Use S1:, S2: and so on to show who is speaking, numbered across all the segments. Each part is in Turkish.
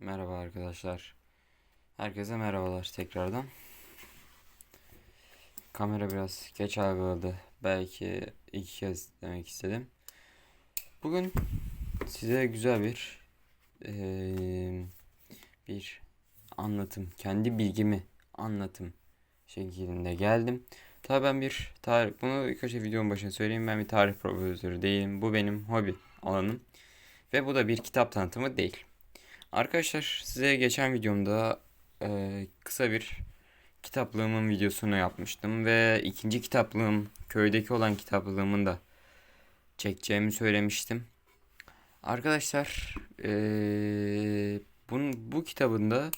S1: Merhaba arkadaşlar. Herkese merhabalar tekrardan. Kamera biraz geç algıladı. Belki iki kez demek istedim. Bugün size güzel bir eee, bir anlatım, kendi bilgimi anlatım şeklinde geldim. Tabii ben bir tarih, bunu önce videonun başına söyleyeyim. Ben bir tarih profesörü değilim. Bu benim hobi alanım. Ve bu da bir kitap tanıtımı değil. Arkadaşlar size geçen videomda e, kısa bir kitaplığımın videosunu yapmıştım ve ikinci kitaplığım köydeki olan kitaplığımın da çekeceğimi söylemiştim. Arkadaşlar e, bunun, bu kitabın da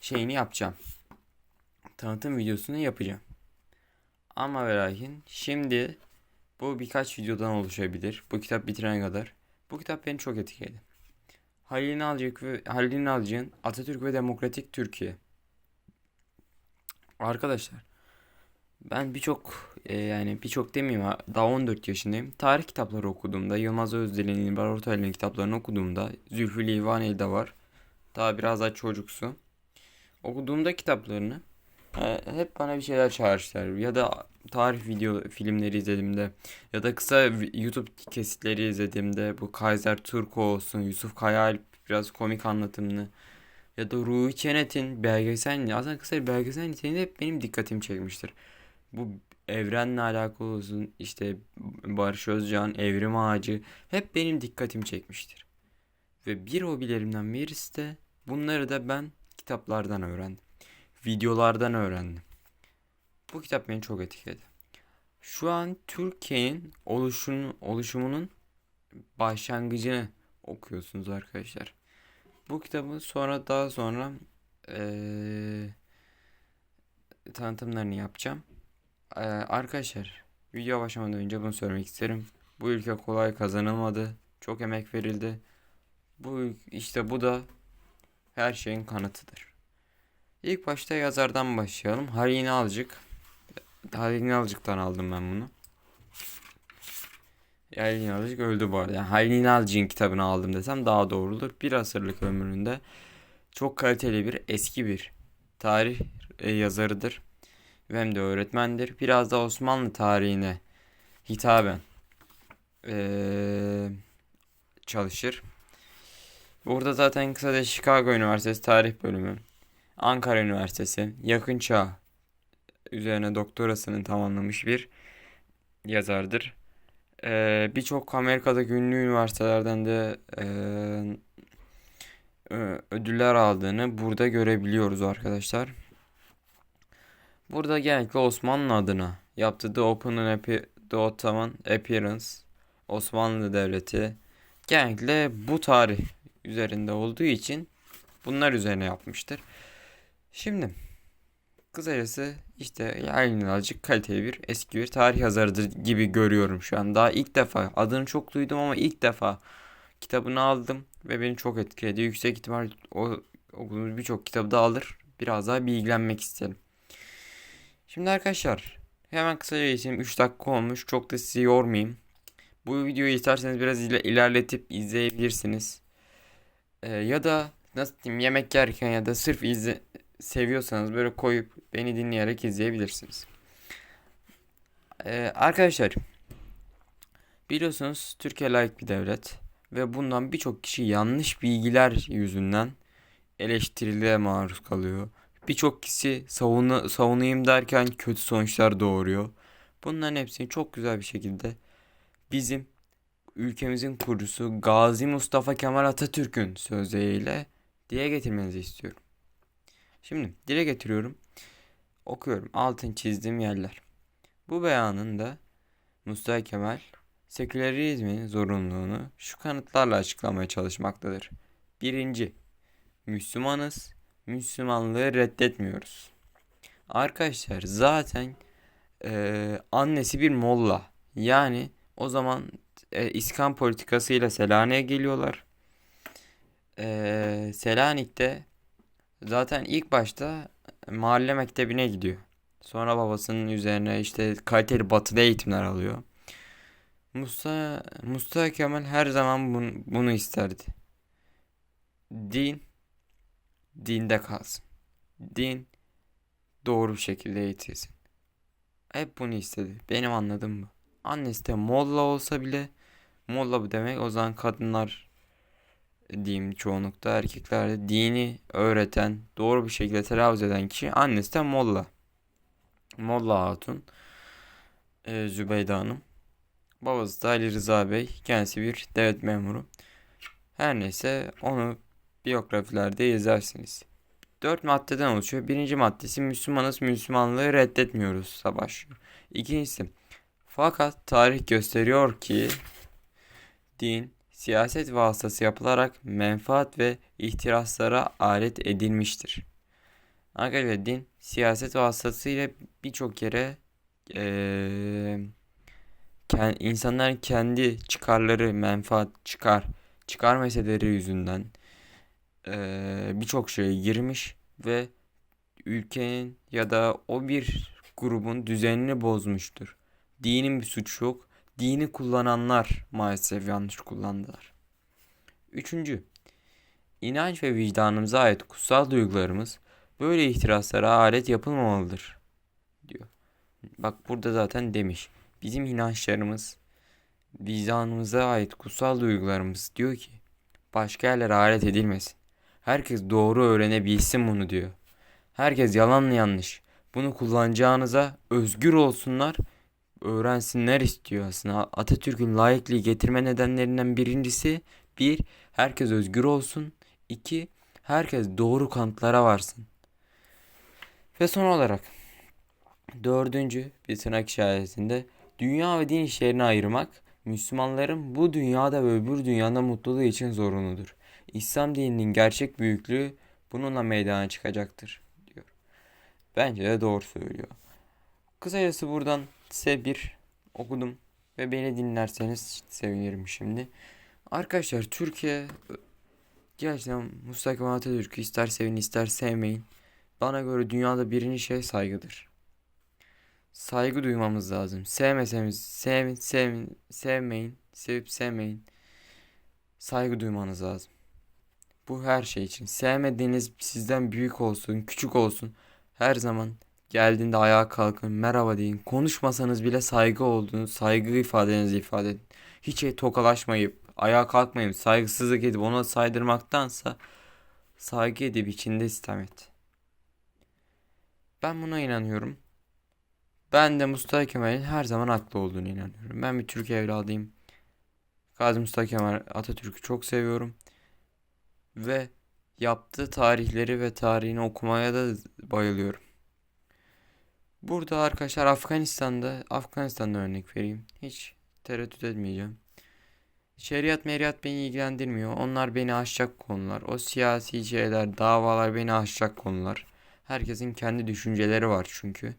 S1: şeyini yapacağım. Tanıtım videosunu yapacağım. Ama ve lakin şimdi bu birkaç videodan oluşabilir. Bu kitap bitirene kadar. Bu kitap beni çok etkiledi. Halil İnalcık ve Halil İnalcık'ın Atatürk ve Demokratik Türkiye. Arkadaşlar ben birçok e, yani birçok demeyeyim ha, daha 14 yaşındayım. Tarih kitapları okuduğumda Yılmaz Özdil'in, İlber Ortaylı'nın kitaplarını okuduğumda Zülfü Livaneli de var. Daha biraz daha çocuksu. Okuduğumda kitaplarını e, hep bana bir şeyler çağrıştırır. Ya da tarih video filmleri izlediğimde ya da kısa YouTube kesitleri izlediğimde bu Kaiser Turko olsun, Yusuf Kayaalp biraz komik anlatımını ya da Ruhi Çenet'in belgesel aslında kısa bir belgesel niteliğinde hep benim dikkatimi çekmiştir. Bu evrenle alakalı olsun işte Barış Özcan, Evrim Ağacı hep benim dikkatimi çekmiştir. Ve bir hobilerimden birisi de bunları da ben kitaplardan öğrendim. Videolardan öğrendim. Bu kitap beni çok etkiledi. Şu an Türkiye'nin oluşunun, oluşumunun başlangıcını okuyorsunuz arkadaşlar. Bu kitabı sonra daha sonra eee, tanıtımlarını yapacağım. Eee, arkadaşlar video başlamadan önce bunu söylemek isterim. Bu ülke kolay kazanılmadı. Çok emek verildi. Bu işte bu da her şeyin kanıtıdır. İlk başta yazardan başlayalım. Halil İnalcık. Halil İnalcık'tan aldım ben bunu. Halil İnalcık öldü bu arada. Yani Halil İnalcık'ın kitabını aldım desem daha doğrudur. Bir asırlık ömründe çok kaliteli bir eski bir tarih e, yazarıdır. Hem de öğretmendir. Biraz da Osmanlı tarihine hitaben e, çalışır. Burada zaten kısaca Chicago Üniversitesi Tarih Bölümü, Ankara Üniversitesi, Yakın Çağ üzerine doktorasını tamamlamış bir yazardır. Ee, birçok Amerika'daki ünlü üniversitelerden de ö- ödüller aldığını burada görebiliyoruz arkadaşlar. Burada genellikle Osmanlı adına yaptığı The Open and The Ottoman Appearance, Osmanlı Devleti genellikle bu tarih üzerinde olduğu için bunlar üzerine yapmıştır. Şimdi kısacası işte yani birazcık kaliteli bir eski bir tarih yazarıdır gibi görüyorum şu an. Daha ilk defa adını çok duydum ama ilk defa kitabını aldım ve beni çok etkiledi. Yüksek ihtimal o okuduğumuz birçok kitabı da alır. Biraz daha bilgilenmek isterim. Şimdi arkadaşlar hemen kısaca geçeyim. 3 dakika olmuş. Çok da sizi yormayayım. Bu videoyu isterseniz biraz ile- ilerletip izleyebilirsiniz. Ee, ya da nasıl diyeyim yemek yerken ya da sırf izle seviyorsanız böyle koyup beni dinleyerek izleyebilirsiniz. Ee, arkadaşlar biliyorsunuz Türkiye layık bir devlet ve bundan birçok kişi yanlış bilgiler yüzünden eleştirilere maruz kalıyor. Birçok kişi savunu, savunayım derken kötü sonuçlar doğuruyor. Bunların hepsini çok güzel bir şekilde bizim ülkemizin kurucusu Gazi Mustafa Kemal Atatürk'ün sözleriyle dile getirmenizi istiyorum. Şimdi dile getiriyorum. Okuyorum. Altın çizdiğim yerler. Bu beyanında Mustafa Kemal sekülerizmin zorunluluğunu şu kanıtlarla açıklamaya çalışmaktadır. Birinci, Müslümanız, Müslümanlığı reddetmiyoruz. Arkadaşlar zaten eee, annesi bir molla. Yani o zaman e, İskan politikasıyla Selanik'e geliyorlar. Eee Selanik'te Zaten ilk başta mahalle mektebine gidiyor. Sonra babasının üzerine işte kaliteli batılı eğitimler alıyor. Mustafa, Mustafa Kemal her zaman bunu, bunu isterdi. Din dinde kalsın. Din doğru bir şekilde eğitilsin. Hep bunu istedi. Benim anladığım bu. Annesi de molla olsa bile molla bu demek o zaman kadınlar diyeyim çoğunlukta erkeklerde dini öğreten doğru bir şekilde telaffuz eden kişi annesi de molla. Molla Hatun e, Hanım. Babası da Ali Rıza Bey. Kendisi bir devlet memuru. Her neyse onu biyografilerde yazar,sınız. Dört maddeden oluşuyor. Birinci maddesi Müslümanız Müslümanlığı reddetmiyoruz savaşıyor. İkincisi fakat tarih gösteriyor ki din siyaset vasıtası yapılarak menfaat ve ihtiraslara alet edilmiştir. Arkadaşlar din siyaset vasıtasıyla birçok yere ee, insanların kendi çıkarları, menfaat, çıkar, çıkar meseleleri yüzünden ee, birçok şeye girmiş ve ülkenin ya da o bir grubun düzenini bozmuştur. Dinin bir suçu yok. Dini kullananlar maalesef yanlış kullandılar. Üçüncü, inanç ve vicdanımıza ait kutsal duygularımız böyle ihtiraslara alet yapılmamalıdır diyor. Bak burada zaten demiş. Bizim inançlarımız, vicdanımıza ait kutsal duygularımız diyor ki başka yerlere alet edilmesin. Herkes doğru öğrenebilsin bunu diyor. Herkes yalan yanlış. Bunu kullanacağınıza özgür olsunlar, öğrensinler istiyor aslında. Atatürk'ün layıklığı getirme nedenlerinden birincisi bir, herkes özgür olsun. iki herkes doğru kanıtlara varsın. Ve son olarak dördüncü bir tırnak işaretinde dünya ve din işlerini ayırmak Müslümanların bu dünyada ve öbür dünyada mutluluğu için zorunludur. İslam dininin gerçek büyüklüğü bununla meydana çıkacaktır diyor. Bence de doğru söylüyor. Kısacası buradan size bir okudum ve beni dinlerseniz sevinirim şimdi. Arkadaşlar Türkiye gerçekten Mustafa Atatürk'ü ister sevin ister sevmeyin. Bana göre dünyada birinci şey saygıdır. Saygı duymamız lazım. Sevmeseniz sevin, sevin, sevmeyin, sevip sevmeyin. Saygı duymanız lazım. Bu her şey için. Sevmediğiniz sizden büyük olsun, küçük olsun. Her zaman geldiğinde ayağa kalkın, merhaba deyin. Konuşmasanız bile saygı olduğunu, saygı ifadenizi ifade edin. Hiç tokalaşmayıp, ayağa kalkmayıp, saygısızlık edip ona saydırmaktansa saygı edip içinde istem et. Ben buna inanıyorum. Ben de Mustafa Kemal'in her zaman haklı olduğunu inanıyorum. Ben bir Türk evladıyım. Gazi Mustafa Kemal Atatürk'ü çok seviyorum ve yaptığı tarihleri ve tarihini okumaya da bayılıyorum. Burada arkadaşlar Afganistan'da Afganistan'da örnek vereyim. Hiç tereddüt etmeyeceğim. Şeriat meriyat beni ilgilendirmiyor. Onlar beni aşacak konular. O siyasi şeyler, davalar beni aşacak konular. Herkesin kendi düşünceleri var çünkü.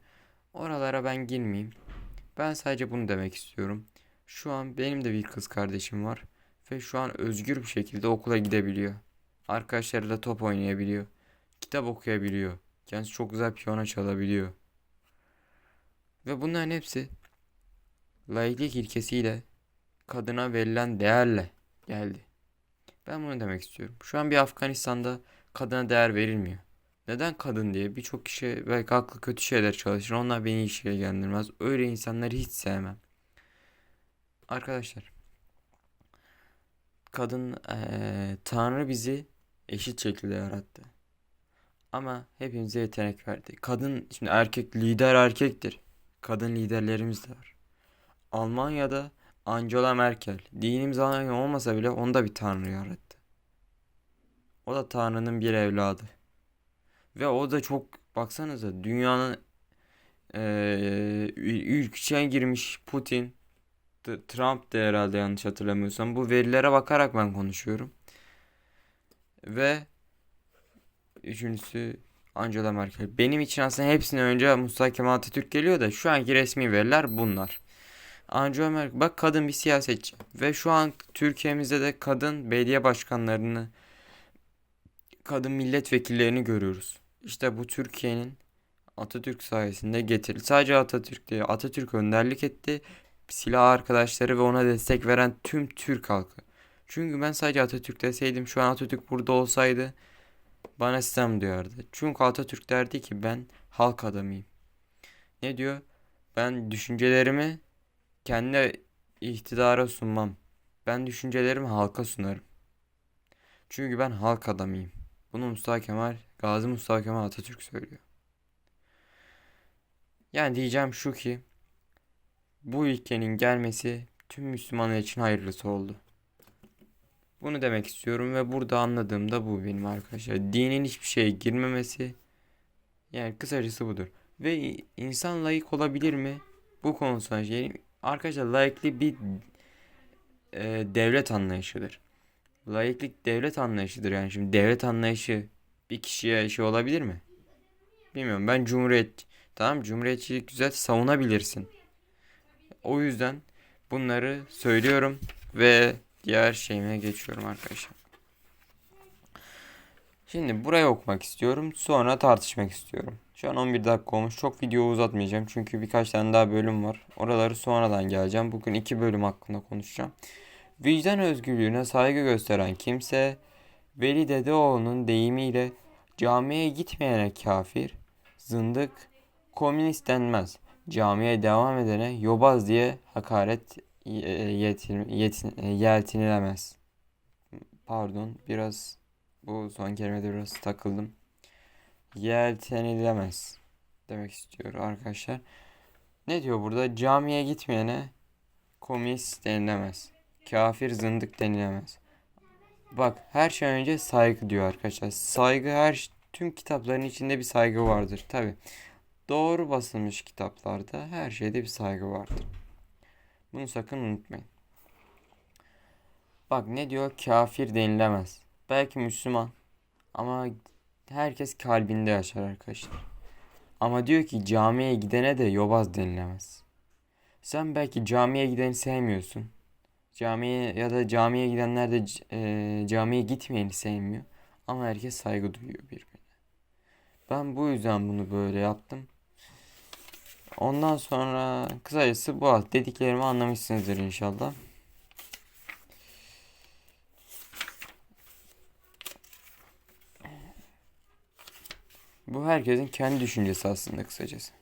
S1: Oralara ben girmeyeyim. Ben sadece bunu demek istiyorum. Şu an benim de bir kız kardeşim var ve şu an özgür bir şekilde okula gidebiliyor. Arkadaşlarıyla top oynayabiliyor. Kitap okuyabiliyor. Kendisi çok güzel piyano çalabiliyor. Ve bunların hepsi laiklik ilkesiyle kadına verilen değerle geldi. Ben bunu demek istiyorum. Şu an bir Afganistan'da kadına değer verilmiyor. Neden kadın diye birçok kişi belki aklı kötü şeyler çalışır. Onlar beni hiç ilgilendirmez. Öyle insanları hiç sevmem. Arkadaşlar kadın ee, Tanrı bizi eşit şekilde yarattı. Ama hepimize yetenek verdi. Kadın şimdi erkek lider erkektir. Kadın liderlerimiz de var. Almanya'da Angela Merkel dinimiz aynı olmasa bile onda bir tanrı yarattı. O da tanrının bir evladı. Ve o da çok baksanıza dünyanın ee, ülküçen girmiş Putin Trump da herhalde yanlış hatırlamıyorsam bu verilere bakarak ben konuşuyorum. Ve üçüncüsü Angela Merkel. Benim için aslında hepsine önce Mustafa Kemal Atatürk geliyor da şu anki resmi veriler bunlar. Angela Merkel bak kadın bir siyasetçi ve şu an Türkiye'mizde de kadın belediye başkanlarını kadın milletvekillerini görüyoruz. İşte bu Türkiye'nin Atatürk sayesinde getirildi. Sadece Atatürk değil. Atatürk önderlik etti. Silah arkadaşları ve ona destek veren tüm Türk halkı. Çünkü ben sadece Atatürk deseydim şu an Atatürk burada olsaydı bana sistem duyardı. Çünkü Atatürk derdi ki ben halk adamıyım. Ne diyor? Ben düşüncelerimi kendi iktidara sunmam. Ben düşüncelerimi halka sunarım. Çünkü ben halk adamıyım. Bunu Mustafa Kemal, Gazi Mustafa Kemal Atatürk söylüyor. Yani diyeceğim şu ki bu ülkenin gelmesi tüm Müslümanlar için hayırlısı oldu. Bunu demek istiyorum ve burada anladığım da bu benim arkadaşlar. Dinin hiçbir şeye girmemesi yani kısacası budur. Ve insan layık olabilir mi? Bu konusunda şey arkadaşlar layıklık bir e, devlet anlayışıdır. Layıklık devlet anlayışıdır yani şimdi devlet anlayışı bir kişiye şey olabilir mi? Bilmiyorum ben cumhuriyet tamam cumhuriyetçilik güzel savunabilirsin. O yüzden bunları söylüyorum ve diğer şeyime geçiyorum arkadaşlar. Şimdi buraya okumak istiyorum. Sonra tartışmak istiyorum. Şu an 11 dakika olmuş. Çok video uzatmayacağım. Çünkü birkaç tane daha bölüm var. Oraları sonradan geleceğim. Bugün iki bölüm hakkında konuşacağım. Vicdan özgürlüğüne saygı gösteren kimse Veli Dedeoğlu'nun deyimiyle camiye gitmeyene kafir, zındık, komünist denmez. Camiye devam edene yobaz diye hakaret yetin, yetin, e, yeltinilemez. Pardon biraz bu son kelimede biraz takıldım. Yeltenilemez demek istiyor arkadaşlar. Ne diyor burada? Camiye gitmeyene komünist denilemez. Kafir zındık denilemez. Bak her şey önce saygı diyor arkadaşlar. Saygı her tüm kitapların içinde bir saygı vardır. Tabi doğru basılmış kitaplarda her şeyde bir saygı vardır. Bunu sakın unutmayın. Bak ne diyor? Kafir denilemez. Belki Müslüman ama herkes kalbinde yaşar arkadaşlar. Ama diyor ki camiye gidene de yobaz denilemez. Sen belki camiye gideni sevmiyorsun. Camiye ya da camiye gidenler de e, camiye gitmeyeni sevmiyor. Ama herkes saygı duyuyor birbirine. Ben bu yüzden bunu böyle yaptım. Ondan sonra kısacası bu dediklerimi anlamışsınızdır inşallah. Bu herkesin kendi düşüncesi aslında kısacası.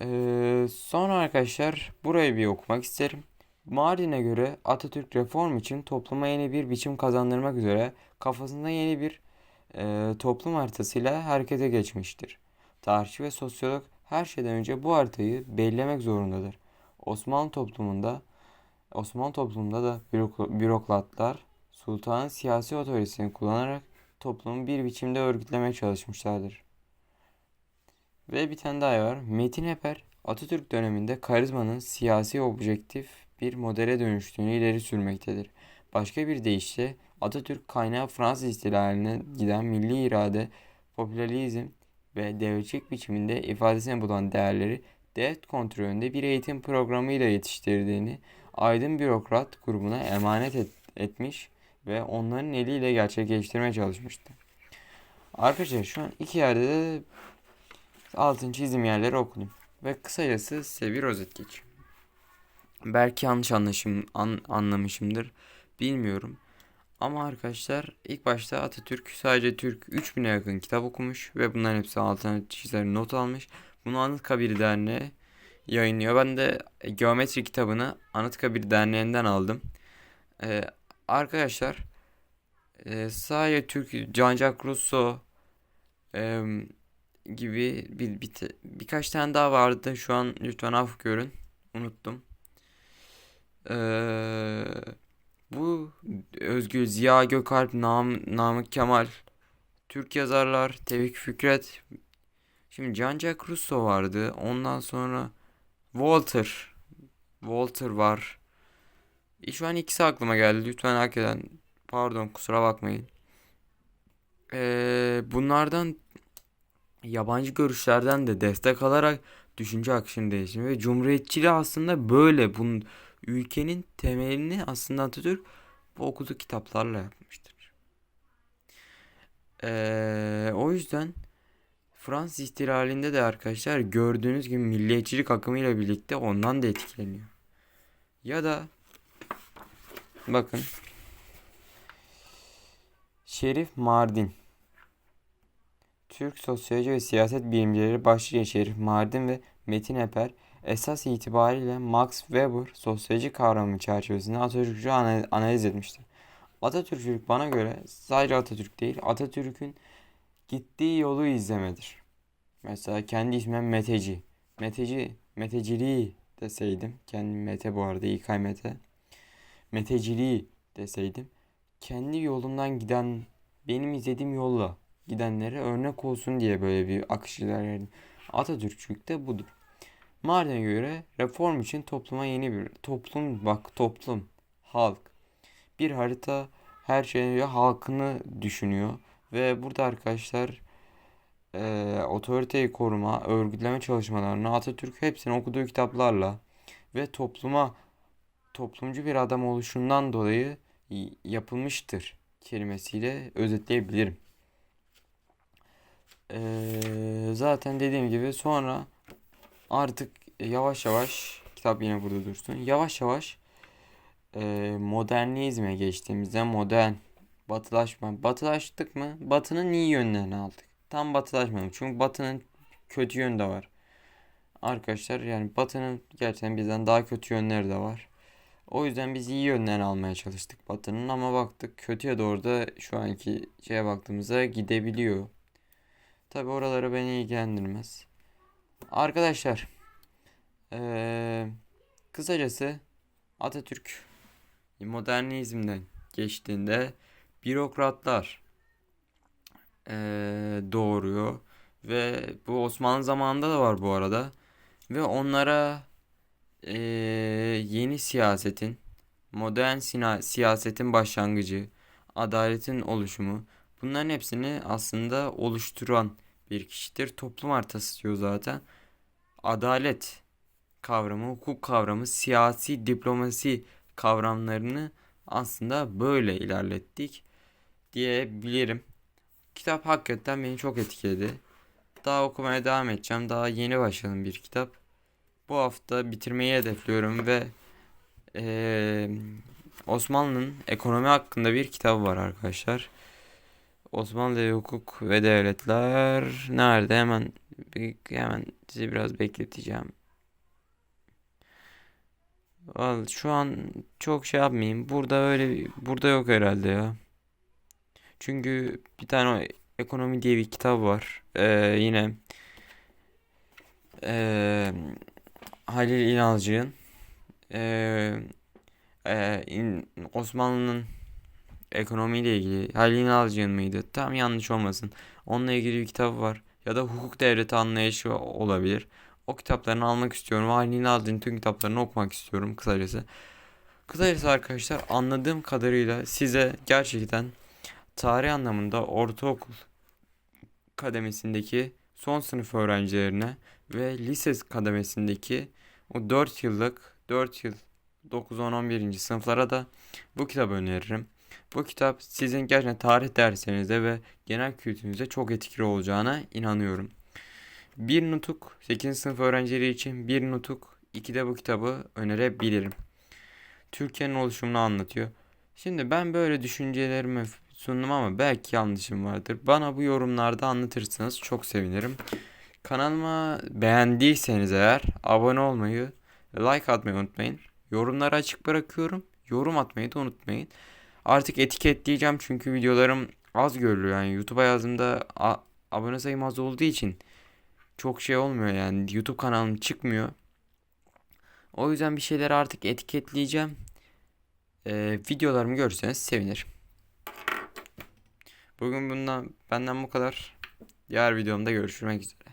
S1: Ee, sonra arkadaşlar burayı bir okumak isterim. Mardin'e göre Atatürk reform için topluma yeni bir biçim kazandırmak üzere kafasında yeni bir e, toplum haritasıyla harekete geçmiştir. Tarihçi ve sosyolog her şeyden önce bu haritayı bellemek zorundadır. Osmanlı toplumunda Osmanlı toplumunda da bürokratlar sultanın siyasi otoritesini kullanarak toplumu bir biçimde örgütlemeye çalışmışlardır. Ve bir tane daha var. Metin Eper Atatürk döneminde karizmanın siyasi objektif bir modele dönüştüğünü ileri sürmektedir. Başka bir deyişle Atatürk kaynağı Fransız ihtilaline giden milli irade, popülizm ve devletçilik biçiminde ifadesine bulan değerleri devlet kontrolünde bir eğitim programıyla yetiştirdiğini aydın bürokrat grubuna emanet et, etmiş ve onların eliyle gerçekleştirmeye çalışmıştı. Arkadaşlar şu an iki yerde de altın çizim yerleri okudum. Ve kısacası size bir özet geçeyim. Belki yanlış anlaşım, an, anlamışımdır. Bilmiyorum. Ama arkadaşlar ilk başta Atatürk sadece Türk 3000'e yakın kitap okumuş ve bunların hepsi altına çizgileri not almış. Bunu Anıtkabir Derneği yayınlıyor. Ben de geometri kitabını Anıtkabir Derneği'nden aldım. Ee, arkadaşlar e, sadece Türk Jean-Jacques Rousseau e, gibi bir, bir, birkaç tane daha vardı. Şu an lütfen af görün. Unuttum. Ee, bu Özgür Ziya Gökalp, Nam, Namık Kemal, Türk yazarlar, Tevfik Fikret. Şimdi Jean-Jacques Rousseau vardı. Ondan sonra Walter. Walter var. E, şu an ikisi aklıma geldi. Lütfen hakikaten pardon kusura bakmayın. Ee, bunlardan yabancı görüşlerden de destek alarak düşünce akışını değiştirme ve cumhuriyetçiliği aslında böyle bunun ülkenin temelini aslında Atatürk bu okuduğu kitaplarla yapmıştır. Ee, o yüzden Fransız ihtilalinde de arkadaşlar gördüğünüz gibi milliyetçilik akımıyla birlikte ondan da etkileniyor. Ya da bakın Şerif Mardin. Türk sosyoloji ve siyaset bilimcileri başlıca Şerif Mardin ve Metin Eper esas itibariyle Max Weber sosyoloji kavramı çerçevesinde Atatürk'ü ana- analiz etmiştir. Atatürkçülük bana göre sadece Atatürk değil, Atatürk'ün gittiği yolu izlemedir. Mesela kendi ismim Meteci. Meteci, meteciliği deseydim. Kendim Mete bu arada, İlkay Mete. Meteciliği deseydim. Kendi yolundan giden, benim izlediğim yolla gidenlere örnek olsun diye böyle bir akış ilerledim. Atatürkçülük de budur. Mardin'e göre reform için topluma yeni bir toplum bak toplum halk bir harita her şeyi halkını düşünüyor ve burada arkadaşlar eee, otoriteyi koruma, örgütleme çalışmalarını Atatürk hepsini okuduğu kitaplarla ve topluma toplumcu bir adam oluşundan dolayı yapılmıştır kelimesiyle özetleyebilirim. Eee, zaten dediğim gibi sonra artık yavaş yavaş kitap yine burada dursun. Yavaş yavaş eee, modernizme geçtiğimizde modern batılaşma. Batılaştık mı? Batının iyi yönlerini aldık. Tam batılaşmadık. Çünkü batının kötü yönü de var. Arkadaşlar yani batının gerçekten bizden daha kötü yönleri de var. O yüzden biz iyi yönlerini almaya çalıştık batının ama baktık kötüye doğru da şu anki şeye baktığımızda gidebiliyor. Tabi oraları beni ilgilendirmez. Arkadaşlar eee, kısacası Atatürk modernizmden geçtiğinde bürokratlar eee, doğuruyor ve bu Osmanlı zamanında da var bu arada ve onlara eee, yeni siyasetin modern siyasetin başlangıcı adaletin oluşumu bunların hepsini aslında oluşturan bir kişidir. Toplum haritası diyor zaten. Adalet kavramı, hukuk kavramı, siyasi diplomasi kavramlarını aslında böyle ilerlettik diyebilirim. Kitap hakikaten beni çok etkiledi. Daha okumaya devam edeceğim. Daha yeni başladım bir kitap. Bu hafta bitirmeyi hedefliyorum ve eee, Osmanlı'nın ekonomi hakkında bir kitabı var arkadaşlar. Osmanlı Hukuk ve Devletler nerede? Hemen hemen sizi biraz bekleteceğim. Vallahi şu an çok şey yapmayayım. Burada öyle burada yok herhalde ya. Çünkü bir tane ekonomi diye bir kitap var. Ee, yine ee, Halil İnalcık'ın ee, in- Osmanlı'nın ekonomiyle ilgili Halil İnalcık'ın mıydı? Tam yanlış olmasın. Onunla ilgili bir kitap var. Ya da hukuk devleti anlayışı olabilir. O kitaplarını almak istiyorum. Halil İnalcık'ın tüm kitaplarını okumak istiyorum kısacası. Kısacası arkadaşlar anladığım kadarıyla size gerçekten tarih anlamında ortaokul kademesindeki son sınıf öğrencilerine ve lise kademesindeki o 4 yıllık 4 yıl 9 10 11. sınıflara da bu kitabı öneririm. Bu kitap sizin gerçekten tarih derslerinizde ve genel kültürünüzde çok etkili olacağına inanıyorum. Bir nutuk 8. sınıf öğrencileri için bir nutuk 2'de bu kitabı önerebilirim. Türkiye'nin oluşumunu anlatıyor. Şimdi ben böyle düşüncelerimi sundum ama belki yanlışım vardır. Bana bu yorumlarda anlatırsanız çok sevinirim. Kanalıma beğendiyseniz eğer abone olmayı, like atmayı unutmayın. Yorumları açık bırakıyorum. Yorum atmayı da unutmayın. Artık etiketleyeceğim çünkü videolarım az görülüyor. Yani YouTube'a yazdığımda abone sayım az olduğu için çok şey olmuyor yani. YouTube kanalım çıkmıyor. O yüzden bir şeyleri artık etiketleyeceğim. Ee, videolarımı görürseniz sevinirim. Bugün bundan benden bu kadar. Diğer videomda görüşmek üzere.